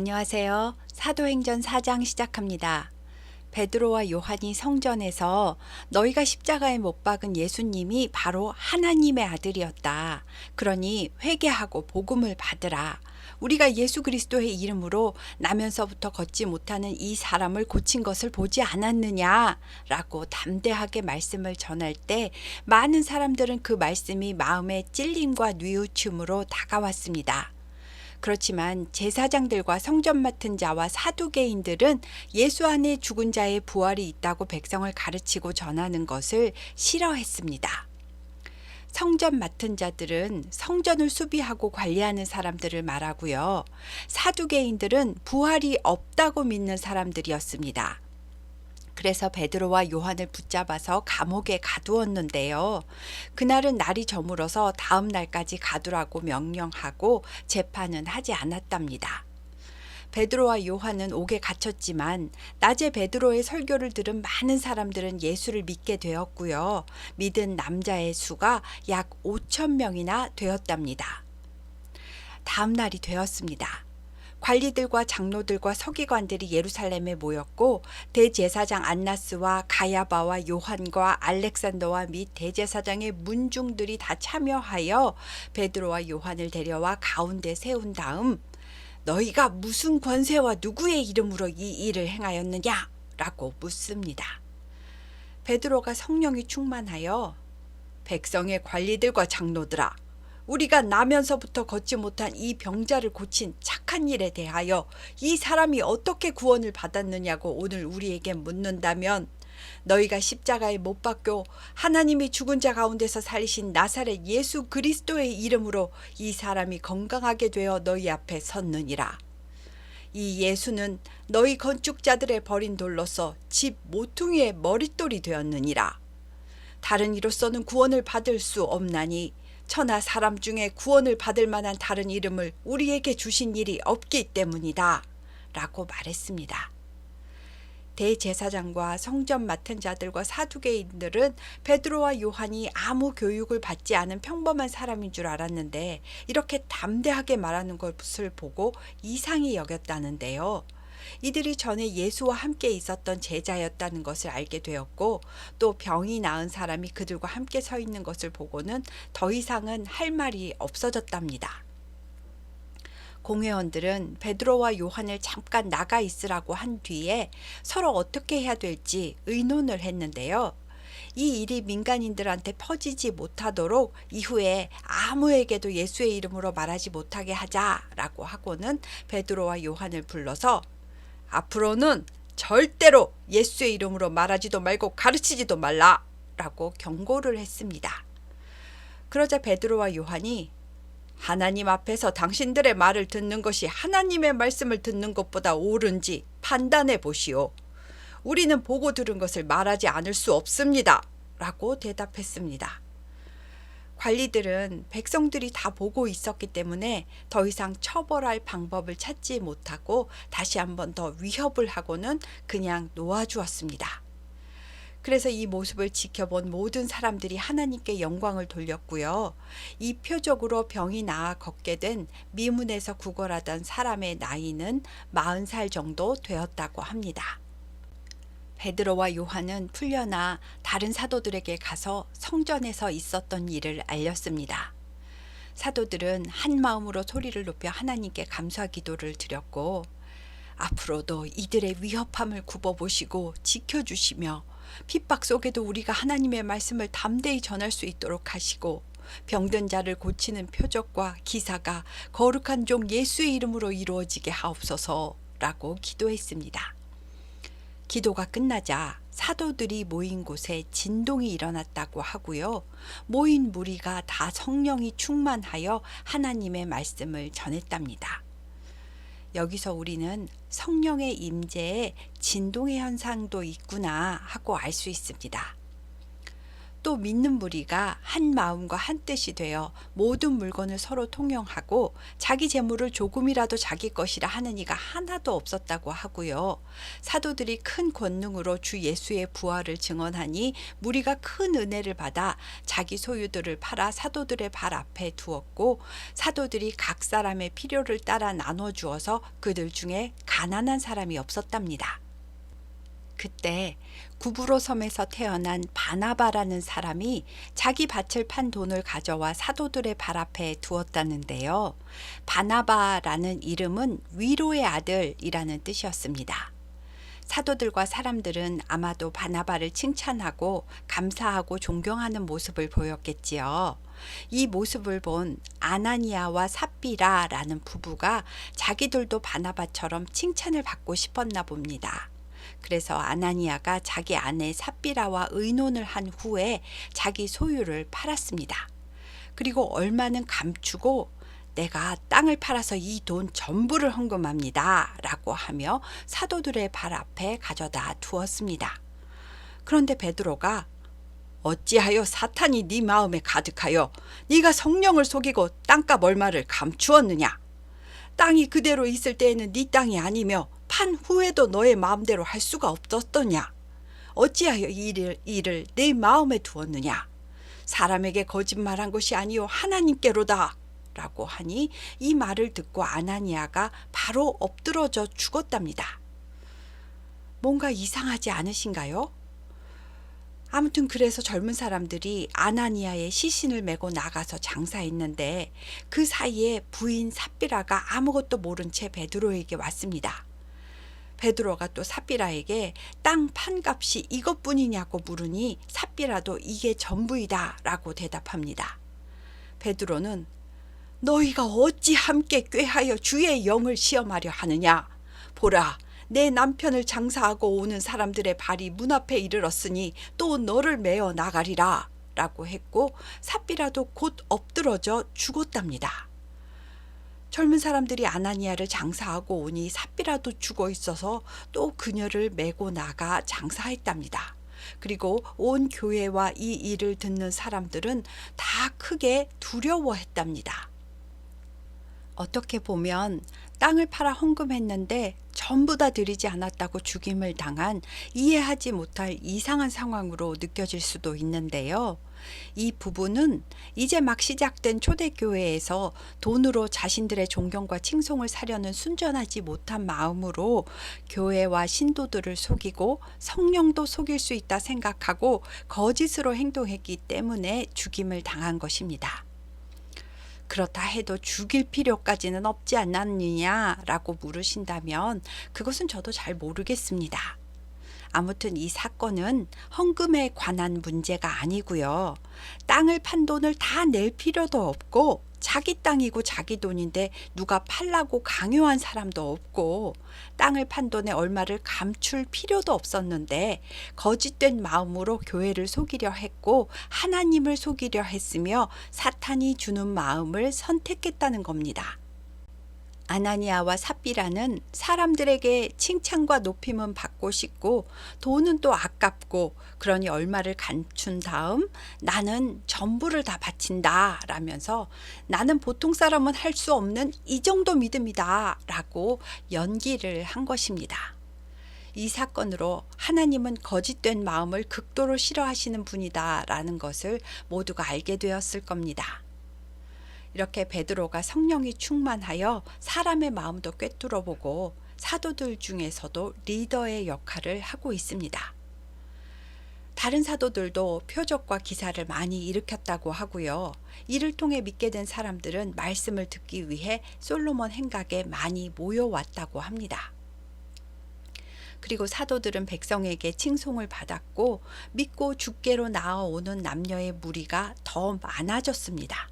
안녕하세요. 사도행전 4장 시작합니다. 베드로와 요한이 성전에서 너희가 십자가에 못 박은 예수님이 바로 하나님의 아들이었다. 그러니 회개하고 복음을 받으라. 우리가 예수 그리스도의 이름으로 나면서부터 걷지 못하는 이 사람을 고친 것을 보지 않았느냐? 라고 담대하게 말씀을 전할 때 많은 사람들은 그 말씀이 마음의 찔림과 뉘우침으로 다가왔습니다. 그렇지만 제사장들과 성전 맡은 자와 사두개인들은 예수 안에 죽은 자의 부활이 있다고 백성을 가르치고 전하는 것을 싫어했습니다. 성전 맡은 자들은 성전을 수비하고 관리하는 사람들을 말하고요. 사두개인들은 부활이 없다고 믿는 사람들이었습니다. 그래서 베드로와 요한을 붙잡아서 감옥에 가두었는데요. 그날은 날이 저물어서 다음 날까지 가두라고 명령하고 재판은 하지 않았답니다. 베드로와 요한은 옥에 갇혔지만 낮에 베드로의 설교를 들은 많은 사람들은 예수를 믿게 되었고요. 믿은 남자의 수가 약 5천 명이나 되었답니다. 다음 날이 되었습니다. 관리들과 장로들과 서기관들이 예루살렘에 모였고 대제사장 안나스와 가야바와 요한과 알렉산더와 및 대제사장의 문중들이 다 참여하여 베드로와 요한을 데려와 가운데 세운 다음 너희가 무슨 권세와 누구의 이름으로 이 일을 행하였느냐? 라고 묻습니다. 베드로가 성령이 충만하여 백성의 관리들과 장로들아 우리가 나면서부터 걷지 못한 이 병자를 고친 착한 일에 대하여 이 사람이 어떻게 구원을 받았느냐고 오늘 우리에게 묻는다면 너희가 십자가에 못 박고 하나님이 죽은 자 가운데서 살리신 나사렛 예수 그리스도의 이름으로 이 사람이 건강하게 되어 너희 앞에 섰느니라. 이 예수는 너희 건축자들의 버린 돌로서 집 모퉁이의 머릿돌이 되었느니라. 다른 이로서는 구원을 받을 수 없나니 천하 사람 중에 구원을 받을 만한 다른 이름을 우리에게 주신 일이 없기 때문이다. 라고 말했습니다. 대제사장과 성전 맡은 자들과 사두개인들은 베드로와 요한이 아무 교육을 받지 않은 평범한 사람인 줄 알았는데 이렇게 담대하게 말하는 것을 보고 이상히 여겼다는데요. 이들이 전에 예수와 함께 있었던 제자였다는 것을 알게 되었고 또 병이 나은 사람이 그들과 함께 서 있는 것을 보고는 더 이상은 할 말이 없어졌답니다. 공회원들은 베드로와 요한을 잠깐 나가 있으라고 한 뒤에 서로 어떻게 해야 될지 의논을 했는데요. 이 일이 민간인들한테 퍼지지 못하도록 이후에 아무에게도 예수의 이름으로 말하지 못하게 하자라고 하고는 베드로와 요한을 불러서 앞으로는 절대로 예수의 이름으로 말하지도 말고 가르치지도 말라 라고 경고를 했습니다. 그러자 베드로와 요한이 하나님 앞에서 당신들의 말을 듣는 것이 하나님의 말씀을 듣는 것보다 옳은지 판단해 보시오. 우리는 보고 들은 것을 말하지 않을 수 없습니다. 라고 대답했습니다. 관리들은 백성들이 다 보고 있었기 때문에 더 이상 처벌할 방법을 찾지 못하고 다시 한번 더 위협을 하고는 그냥 놓아주었습니다. 그래서 이 모습을 지켜본 모든 사람들이 하나님께 영광을 돌렸고요. 이 표적으로 병이 나아 걷게 된 미문에서 구걸하던 사람의 나이는 40살 정도 되었다고 합니다. 베드로와 요한은 풀려나 다른 사도들에게 가서 성전에서 있었던 일을 알렸습니다. 사도들은 한 마음으로 소리를 높여 하나님께 감사 기도를 드렸고 앞으로도 이들의 위협함을 굽어보시고 지켜주시며 핍박 속에도 우리가 하나님의 말씀을 담대히 전할 수 있도록 하시고 병든 자를 고치는 표적과 기사가 거룩한 종 예수의 이름으로 이루어지게 하옵소서라고 기도했습니다. 기도가 끝나자 사도들이 모인 곳에 진동이 일어났다고 하고요. 모인 무리가 다 성령이 충만하여 하나님의 말씀을 전했답니다. 여기서 우리는 성령의 임재에 진동의 현상도 있구나 하고 알 수 있습니다. 또 믿는 무리가 한 마음과 한 뜻이 되어 모든 물건을 서로 통용하고 자기 재물을 조금이라도 자기 것이라 하는 이가 하나도 없었다고 하고요. 사도들이 큰 권능으로 주 예수의 부활을 증언하니 무리가 큰 은혜를 받아 자기 소유들을 팔아 사도들의 발 앞에 두었고 사도들이 각 사람의 필요를 따라 나눠 주어서 그들 중에 가난한 사람이 없었답니다. 그때 구브로 섬에서 태어난 바나바라는 사람이 자기 밭을 판 돈을 가져와 사도들의 발 앞에 두었다는데요. 바나바라는 이름은 위로의 아들이라는 뜻이었습니다. 사도들과 사람들은 아마도 바나바를 칭찬하고 감사하고 존경하는 모습을 보였겠지요. 이 모습을 본 아나니아와 삽비라라는 부부가 자기들도 바나바처럼 칭찬을 받고 싶었나 봅니다. 그래서 아나니아가 자기 아내 삽비라와 의논을 한 후에 자기 소유를 팔았습니다. 그리고 얼마는 감추고 내가 땅을 팔아서 이 돈 전부를 헌금합니다. 라고 하며 사도들의 발 앞에 가져다 두었습니다. 그런데 베드로가 어찌하여 사탄이 네 마음에 가득하여 네가 성령을 속이고 땅값 얼마를 감추었느냐? 땅이 그대로 있을 때에는 네 땅이 아니며 판 후에도 너의 마음대로 할 수가 없었더냐? 어찌하여 이 일을, 일을 내 마음에 두었느냐? 사람에게 거짓말한 것이 아니요 하나님께로다. 라고 하니 이 말을 듣고 아나니아가 바로 엎드러져 죽었답니다. 뭔가 이상하지 않으신가요? 아무튼 그래서 젊은 사람들이 아나니아의 시신을 메고 나가서 장사했는데 그 사이에 부인 삽비라가 아무것도 모른 채 베드로에게 왔습니다. 베드로가 또 삽비라에게 땅 판값이 이것뿐이냐고 물으니 삽비라도 이게 전부이다라고 대답합니다. 베드로는 너희가 어찌 함께 꾀하여 주의 영을 시험하려 하느냐 보라 내 남편을 장사하고 오는 사람들의 발이 문 앞에 이르렀으니 또 너를 메어 나가리라 라고 했고 삽비라도 곧 엎드러져 죽었답니다. 젊은 사람들이 아나니아를 장사하고 오니 삽비라도 죽어 있어서 또 그녀를 메고 나가 장사했답니다. 그리고 온 교회와 이 일을 듣는 사람들은 다 크게 두려워했답니다. 어떻게 보면 땅을 팔아 헌금했는데 전부 다 드리지 않았다고 죽임을 당한 이해하지 못할 이상한 상황으로 느껴질 수도 있는데요. 이 부부는 이제 막 시작된 초대교회에서 돈으로 자신들의 존경과 칭송을 사려는 순전하지 못한 마음으로 교회와 신도들을 속이고 성령도 속일 수 있다 생각하고 거짓으로 행동했기 때문에 죽임을 당한 것입니다. 그렇다 해도 죽일 필요까지는 없지 않았느냐라고 물으신다면 그것은 저도 잘 모르겠습니다. 아무튼 이 사건은 헌금에 관한 문제가 아니고요. 땅을 판 돈을 다 낼 필요도 없고 자기 땅이고 자기 돈인데 누가 팔라고 강요한 사람도 없고 땅을 판 돈에 얼마를 감출 필요도 없었는데 거짓된 마음으로 교회를 속이려 했고 하나님을 속이려 했으며 사탄이 주는 마음을 선택했다는 겁니다. 아나니아와 삽비라는 사람들에게 칭찬과 높임은 받고 싶고 돈은 또 아깝고 그러니 얼마를 감춘 다음 나는 전부를 다 바친다 라면서 나는 보통 사람은 할 수 없는 이 정도 믿음이다 라고 연기를 한 것입니다. 이 사건으로 하나님은 거짓된 마음을 극도로 싫어하시는 분이다 라는 것을 모두가 알게 되었을 겁니다. 이렇게 베드로가 성령이 충만하여 사람의 마음도 꿰뚫어 보고 사도들 중에서도 리더의 역할을 하고 있습니다. 다른 사도들도 표적과 기사를 많이 일으켰다고 하고요. 이를 통해 믿게 된 사람들은 말씀을 듣기 위해 솔로몬 행각에 많이 모여왔다고 합니다. 그리고 사도들은 백성에게 칭송을 받았고 믿고 죽게로 나아오는 남녀의 무리가 더 많아졌습니다.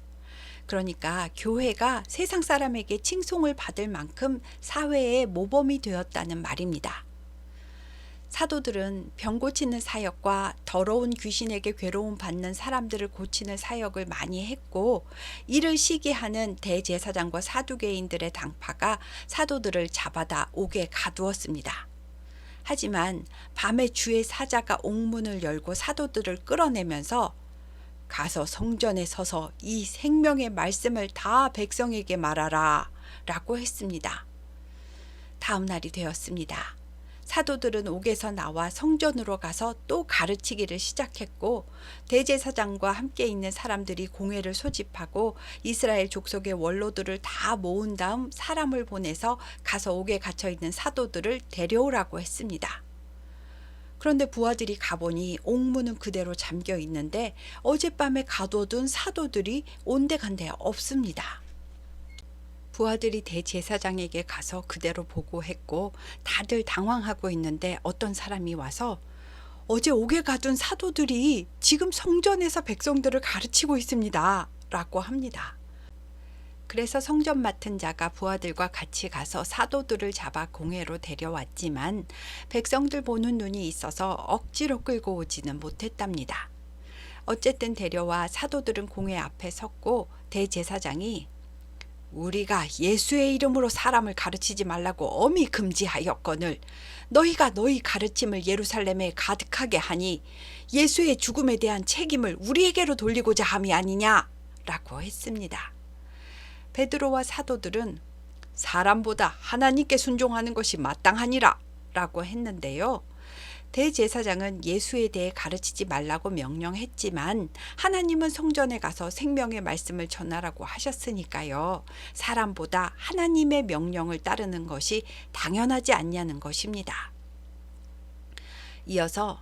그러니까 교회가 세상 사람에게 칭송을 받을 만큼 사회의 모범이 되었다는 말입니다. 사도들은 병 고치는 사역과 더러운 귀신에게 괴로움 받는 사람들을 고치는 사역을 많이 했고 이를 시기하는 대제사장과 사두개인들의 당파가 사도들을 잡아다 옥에 가두었습니다. 하지만 밤에 주의 사자가 옥문을 열고 사도들을 끌어내면서 가서 성전에 서서 이 생명의 말씀을 다 백성에게 말하라 라고 했습니다. 다음 날이 되었습니다. 사도들은 옥에서 나와 성전으로 가서 또 가르치기를 시작했고 대제사장과 함께 있는 사람들이 공회를 소집하고 이스라엘 족속의 원로들을 다 모은 다음 사람을 보내서 가서 옥에 갇혀 있는 사도들을 데려오라고 했습니다. 그런데 부하들이 가보니 옥문은 그대로 잠겨 있는데 어젯밤에 가둬둔 사도들이 온데간데 없습니다. 부하들이 대제사장에게 가서 그대로 보고했고 다들 당황하고 있는데 어떤 사람이 와서 어제 옥에 가둔 사도들이 지금 성전에서 백성들을 가르치고 있습니다. 라고 합니다. 그래서 성전 맡은 자가 부하들과 같이 가서 사도들을 잡아 공회로 데려왔지만 백성들 보는 눈이 있어서 억지로 끌고 오지는 못했답니다. 어쨌든 데려와 사도들은 공회 앞에 섰고 대제사장이 우리가 예수의 이름으로 사람을 가르치지 말라고 엄히 금지하였거늘 너희가 너희 가르침을 예루살렘에 가득하게 하니 예수의 죽음에 대한 책임을 우리에게로 돌리고자 함이 아니냐라고 했습니다. 베드로와 사도들은 사람보다 하나님께 순종하는 것이 마땅하니라 라고 했는데요. 대제사장은 예수에 대해 가르치지 말라고 명령했지만 하나님은 성전에 가서 생명의 말씀을 전하라고 하셨으니까요. 사람보다 하나님의 명령을 따르는 것이 당연하지 않냐는 것입니다. 이어서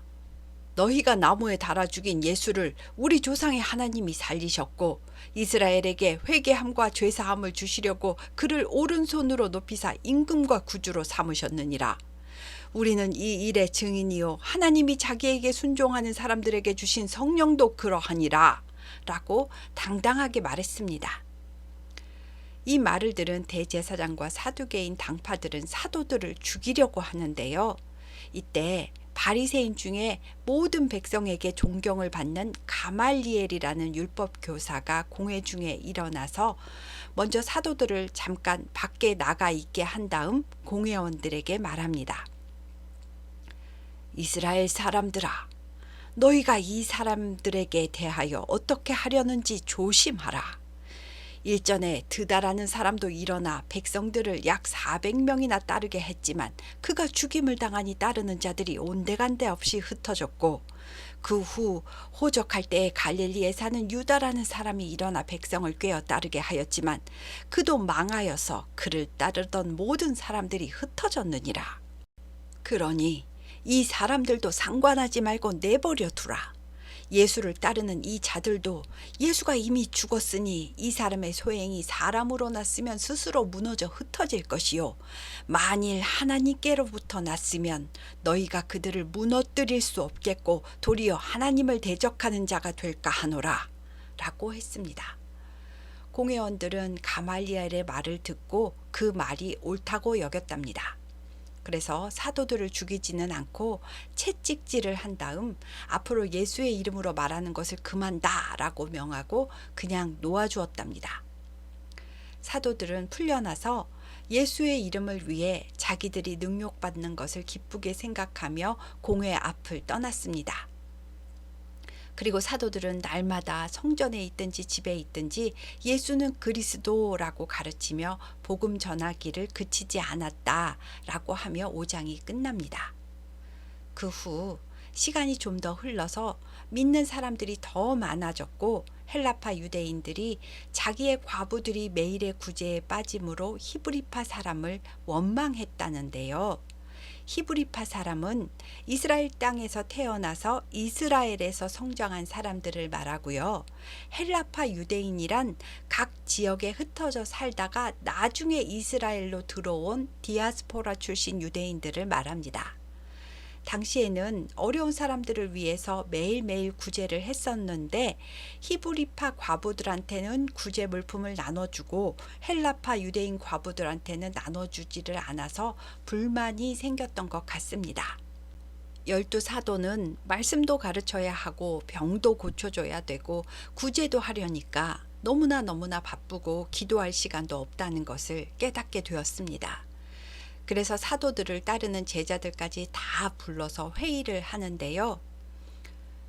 너희가 나무에 달아 죽인 예수를 우리 조상의 하나님이 살리셨고 이스라엘에게 회개함과 죄사함을 주시려고 그를 오른손으로 높이사 임금과 구주로 삼으셨느니라. 우리는 이 일의 증인이요 하나님이 자기에게 순종하는 사람들에게 주신 성령도 그러하니라 라고 당당하게 말했습니다. 이 말을 들은 대제사장과 사두개인 당파들은 사도들을 죽이려고 하는데요. 이때 바리새인 중에 모든 백성에게 존경을 받는 가말리엘이라는 율법 교사가 공회 중에 일어나서 먼저 사도들을 잠깐 밖에 나가 있게 한 다음 공회원들에게 말합니다. 이스라엘 사람들아, 너희가 이 사람들에게 대하여 어떻게 하려는지 조심하라. 일전에 드다라는 사람도 일어나 백성들을 약 400명이나 따르게 했지만 그가 죽임을 당하니 따르는 자들이 온데간데 없이 흩어졌고 그 후 호적할 때에 갈릴리에 사는 유다라는 사람이 일어나 백성을 꿰어 따르게 하였지만 그도 망하여서 그를 따르던 모든 사람들이 흩어졌느니라. 그러니 이 사람들도 상관하지 말고 내버려 두라. 예수를 따르는 이 자들도 예수가 이미 죽었으니 이 사람의 소행이 사람으로 났으면 스스로 무너져 흩어질 것이요. 만일 하나님께로부터 났으면 너희가 그들을 무너뜨릴 수 없겠고 도리어 하나님을 대적하는 자가 될까 하노라. 라고 했습니다. 공회원들은 가말리엘의 말을 듣고 그 말이 옳다고 여겼답니다. 그래서 사도들을 죽이지는 않고 채찍질을 한 다음 앞으로 예수의 이름으로 말하는 것을 그만다 라고 명하고 그냥 놓아주었답니다. 사도들은 풀려나서 예수의 이름을 위해 자기들이 능욕받는 것을 기쁘게 생각하며 공회 앞을 떠났습니다. 그리고 사도들은 날마다 성전에 있든지 집에 있든지 예수는 그리스도라고 가르치며 복음 전하기를 그치지 않았다라고 하며 5장이 끝납니다. 그 후 시간이 좀 더 흘러서 믿는 사람들이 더 많아졌고 헬라파 유대인들이 자기의 과부들이 매일의 구제에 빠짐으로 히브리파 사람을 원망했다는데요. 히브리파 사람은 이스라엘 땅에서 태어나서 이스라엘에서 성장한 사람들을 말하고요. 헬라파 유대인이란 각 지역에 흩어져 살다가 나중에 이스라엘로 들어온 디아스포라 출신 유대인들을 말합니다. 당시에는 어려운 사람들을 위해서 매일매일 구제를 했었는데 히브리파 과부들한테는 구제 물품을 나눠주고 헬라파 유대인 과부들한테는 나눠주지를 않아서 불만이 생겼던 것 같습니다. 열두 사도는 말씀도 가르쳐야 하고 병도 고쳐줘야 되고 구제도 하려니까 너무나 너무나 바쁘고 기도할 시간도 없다는 것을 깨닫게 되었습니다. 그래서 사도들을 따르는 제자들까지 다 불러서 회의를 하는데요.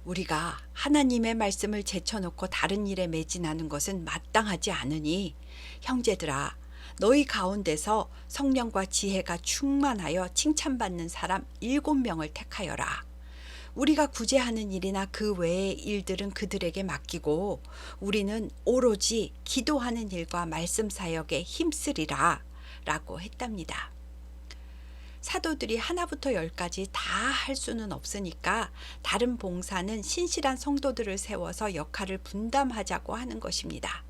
우리가 하나님의 말씀을 제쳐놓고 다른 일에 매진하는 것은 마땅하지 않으니 형제들아 너희 가운데서 성령과 지혜가 충만하여 칭찬받는 사람 일곱 명을 택하여라. 우리가 구제하는 일이나 그 외의 일들은 그들에게 맡기고 우리는 오로지 기도하는 일과 말씀 사역에 힘쓰리라 라고 했답니다. 사도들이 하나부터 열까지 다 할 수는 없으니까 다른 봉사는 신실한 성도들을 세워서 역할을 분담하자고 하는 것입니다.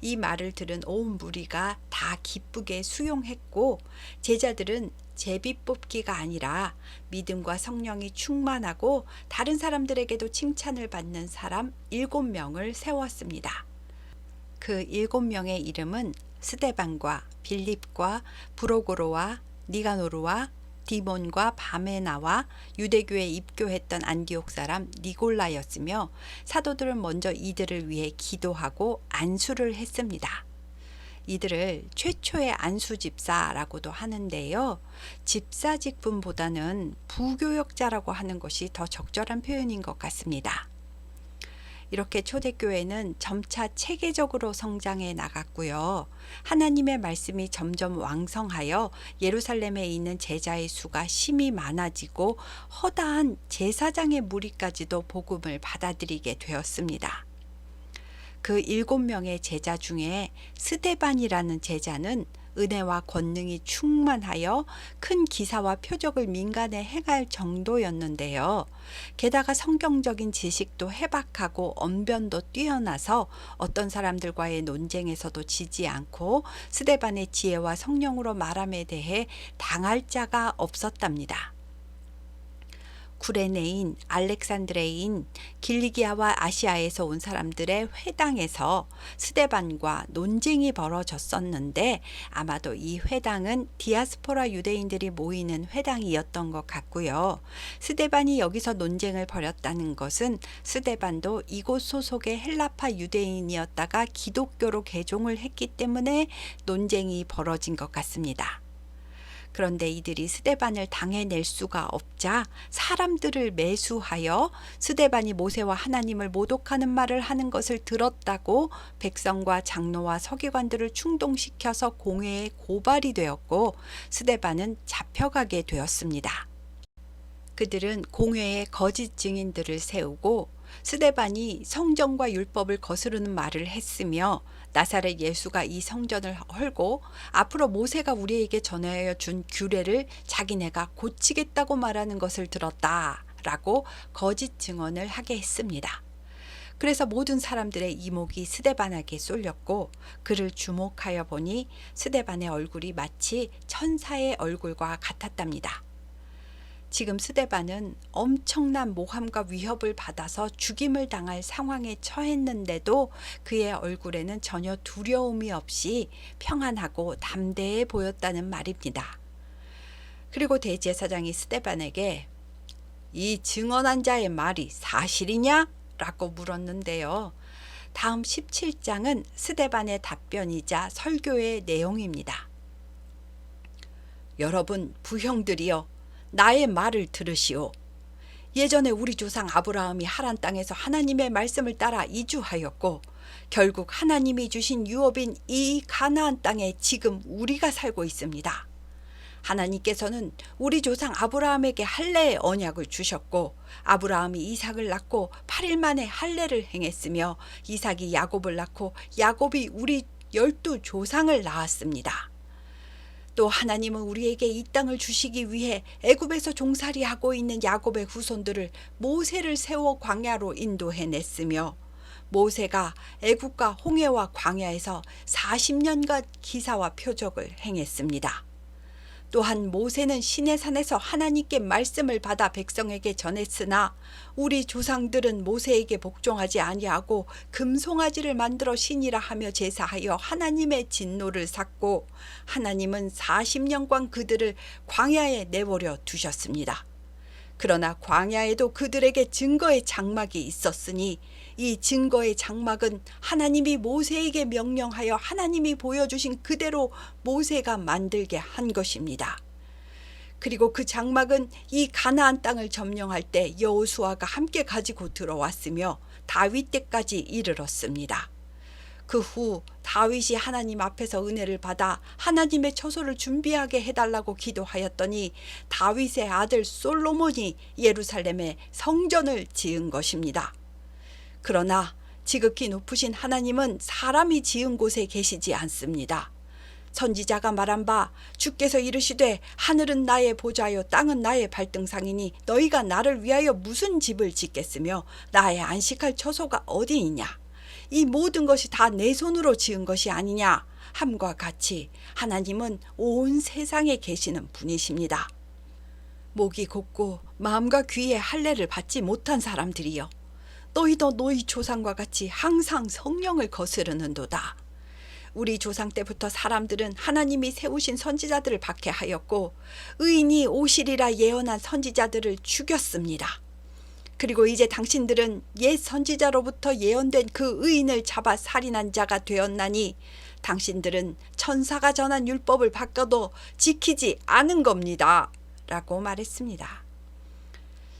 이 말을 들은 온 무리가 다 기쁘게 수용했고 제자들은 제비 뽑기가 아니라 믿음과 성령이 충만하고 다른 사람들에게도 칭찬을 받는 사람 일곱 명을 세웠습니다. 그 일곱 명의 이름은 스데반과 빌립과 브로고로와 니가노르와 디몬과 바메나와 유대교에 입교했던 안디옥 사람 니골라였으며 사도들은 먼저 이들을 위해 기도하고 안수를 했습니다. 이들을 최초의 안수 집사라고도 하는데요. 집사 직분보다는 부교역자라고 하는 것이 더 적절한 표현인 것 같습니다. 이렇게 초대교회는 점차 체계적으로 성장해 나갔고요. 하나님의 말씀이 점점 왕성하여 예루살렘에 있는 제자의 수가 심히 많아지고 허다한 제사장의 무리까지도 복음을 받아들이게 되었습니다. 그 일곱 명의 제자 중에 스데반이라는 제자는 은혜와 권능이 충만하여 큰 기사와 표적을 민간에 행할 정도였는데요. 게다가 성경적인 지식도 해박하고 언변도 뛰어나서 어떤 사람들과의 논쟁에서도 지지 않고 스데반의 지혜와 성령으로 말함에 대해 당할 자가 없었답니다. 구레네인, 알렉산드레인, 길리기아와 아시아에서 온 사람들의 회당에서 스데반과 논쟁이 벌어졌었는데 아마도 이 회당은 디아스포라 유대인들이 모이는 회당이었던 것 같고요. 스데반이 여기서 논쟁을 벌였다는 것은 스데반도 이곳 소속의 헬라파 유대인이었다가 기독교로 개종을 했기 때문에 논쟁이 벌어진 것 같습니다. 그런데 이들이 스데반을 당해낼 수가 없자 사람들을 매수하여 스데반이 모세와 하나님을 모독하는 말을 하는 것을 들었다고 백성과 장로와 서기관들을 충동시켜서 공회에 고발이 되었고 스데반은 잡혀가게 되었습니다. 그들은 공회에 거짓 증인들을 세우고 스데반이 성전과 율법을 거스르는 말을 했으며 나사렛 예수가 이 성전을 헐고 앞으로 모세가 우리에게 전하여 준 규례를 자기네가 고치겠다고 말하는 것을 들었다 라고 거짓 증언을 하게 했습니다. 그래서 모든 사람들의 이목이 스데반에게 쏠렸고 그를 주목하여 보니 스데반의 얼굴이 마치 천사의 얼굴과 같았답니다. 지금 스데반은 엄청난 모함과 위협을 받아서 죽임을 당할 상황에 처했는데도 그의 얼굴에는 전혀 두려움이 없이 평안하고 담대해 보였다는 말입니다. 그리고 대제사장이 스데반에게 이 증언한 자의 말이 사실이냐? 라고 물었는데요. 다음 17장은 스데반의 답변이자 설교의 내용입니다. 여러분 부형들이여 나의 말을 들으시오. 예전에 우리 조상 아브라함이 하란 땅에서 하나님의 말씀을 따라 이주하였고 결국 하나님이 주신 유업인 이 가나안 땅에 지금 우리가 살고 있습니다. 하나님께서는 우리 조상 아브라함에게 할례의 언약을 주셨고 아브라함이 이삭을 낳고 8일 만에 할례를 행했으며 이삭이 야곱을 낳고 야곱이 우리 열두 조상을 낳았습니다. 또 하나님은 우리에게 이 땅을 주시기 위해 애굽에서 종살이하고 있는 야곱의 후손들을 모세를 세워 광야로 인도해 냈으며 모세가 애굽과 홍해와 광야에서 40년간 기사와 표적을 행했습니다. 또한 모세는 시내산에서 하나님께 말씀을 받아 백성에게 전했으나 우리 조상들은 모세에게 복종하지 아니하고 금송아지를 만들어 신이라 하며 제사하여 하나님의 진노를 샀고 하나님은 40년간 그들을 광야에 내버려 두셨습니다. 그러나 광야에도 그들에게 증거의 장막이 있었으니 이 증거의 장막은 하나님이 모세에게 명령하여 하나님이 보여주신 그대로 모세가 만들게 한 것입니다. 그리고 그 장막은 이 가나안 땅을 점령할 때 여호수아가 함께 가지고 들어왔으며 다윗 때까지 이르렀습니다. 그 후 다윗이 하나님 앞에서 은혜를 받아 하나님의 처소를 준비하게 해달라고 기도하였더니 다윗의 아들 솔로몬이 예루살렘에 성전을 지은 것입니다. 그러나 지극히 높으신 하나님은 사람이 지은 곳에 계시지 않습니다. 선지자가 말한 바 주께서 이르시되 하늘은 나의 보좌요 땅은 나의 발등상이니 너희가 나를 위하여 무슨 집을 짓겠으며 나의 안식할 처소가 어디이냐 이 모든 것이 다 내 손으로 지은 것이 아니냐 함과 같이 하나님은 온 세상에 계시는 분이십니다. 목이 곧고 마음과 귀에 할례를 받지 못한 사람들이여 너희도 너희 조상과 같이 항상 성령을 거스르는도다. 우리 조상 때부터 사람들은 하나님이 세우신 선지자들을 박해하였고 의인이 오시리라 예언한 선지자들을 죽였습니다. 그리고 이제 당신들은 옛 선지자로부터 예언된 그 의인을 잡아 살인한 자가 되었나니 당신들은 천사가 전한 율법을 바꿔도 지키지 않은 겁니다. 라고 말했습니다.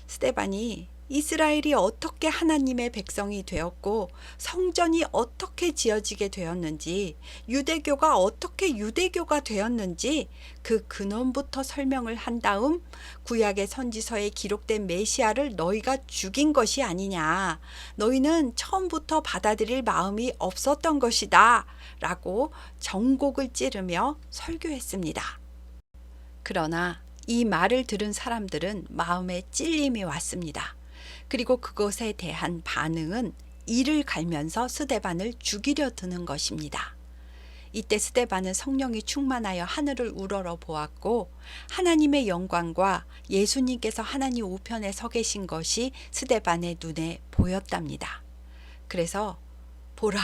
스테반이 이스라엘이 어떻게 하나님의 백성이 되었고 성전이 어떻게 지어지게 되었는지 유대교가 어떻게 유대교가 되었는지 그 근원부터 설명을 한 다음 구약의 선지서에 기록된 메시아를 너희가 죽인 것이 아니냐 너희는 처음부터 받아들일 마음이 없었던 것이다 라고 정곡을 찌르며 설교했습니다. 그러나 이 말을 들은 사람들은 마음에 찔림이 왔습니다. 그리고 그것에 대한 반응은 이를 갈면서 스데반을 죽이려 드는 것입니다. 이때 스데반은 성령이 충만하여 하늘을 우러러 보았고 하나님의 영광과 예수님께서 하나님 우편에 서 계신 것이 스데반의 눈에 보였답니다. 그래서 보라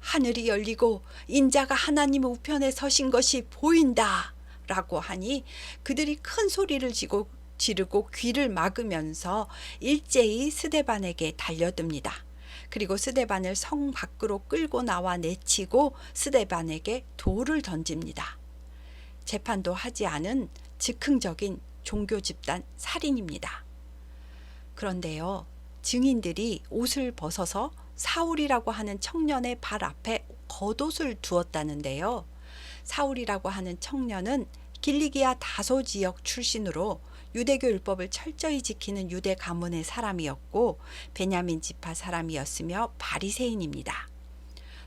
하늘이 열리고 인자가 하나님 우편에 서신 것이 보인다 라고 하니 그들이 큰 소리를 지고 지르고 귀를 막으면서 일제히 스데반에게 달려듭니다. 그리고 스데반을 성 밖으로 끌고 나와 내치고 스데반에게 돌을 던집니다. 재판도 하지 않은 즉흥적인 종교 집단 살인입니다. 그런데요, 증인들이 옷을 벗어서 사울이라고 하는 청년의 발 앞에 겉옷을 두었다는데요. 사울이라고 하는 청년은 길리기아 다소 지역 출신으로 유대교 율법을 철저히 지키는 유대 가문의 사람이었고 베냐민 지파 사람이었으며 바리새인입니다.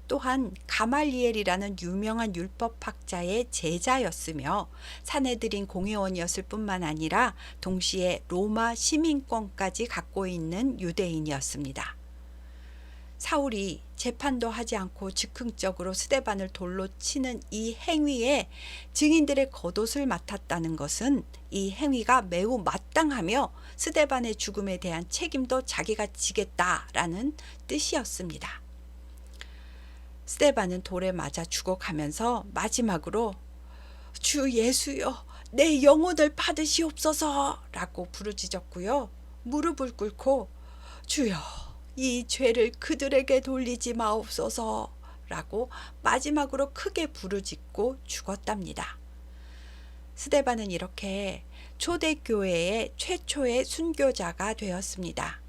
또한 가말리엘이라는 유명한 율법학자의 제자였으며 사내들인 공회원이었을 뿐만 아니라 동시에 로마 시민권까지 갖고 있는 유대인이었습니다. 사울이 재판도 하지 않고 즉흥적으로 스데반을 돌로 치는 이 행위에 증인들의 겉옷을 맡았다는 것은 이 행위가 매우 마땅하며 스데반의 죽음에 대한 책임도 자기가 지겠다라는 뜻이었습니다. 스데반은 돌에 맞아 죽어가면서 마지막으로 주 예수여 내 영혼을 받으시옵소서라고 부르짖었고요. 무릎을 꿇고 주여 이 죄를 그들에게 돌리지 마옵소서 라고 마지막으로 크게 부르짖고 죽었답니다. 스데반은 이렇게 초대교회의 최초의 순교자가 되었습니다.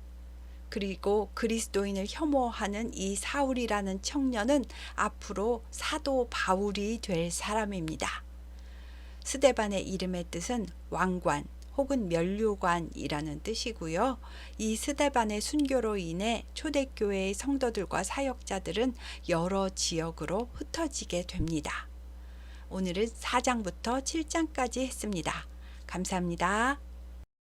그리고 그리스도인을 혐오하는 이 사울이라는 청년은 앞으로 사도 바울이 될 사람입니다. 스데반의 이름의 뜻은 왕관, 혹은 면류관이라는 뜻이고요. 이 스데반의 순교로 인해 초대교회의 성도들과 사역자들은 여러 지역으로 흩어지게 됩니다. 오늘은 4장부터 7장까지 했습니다. 감사합니다.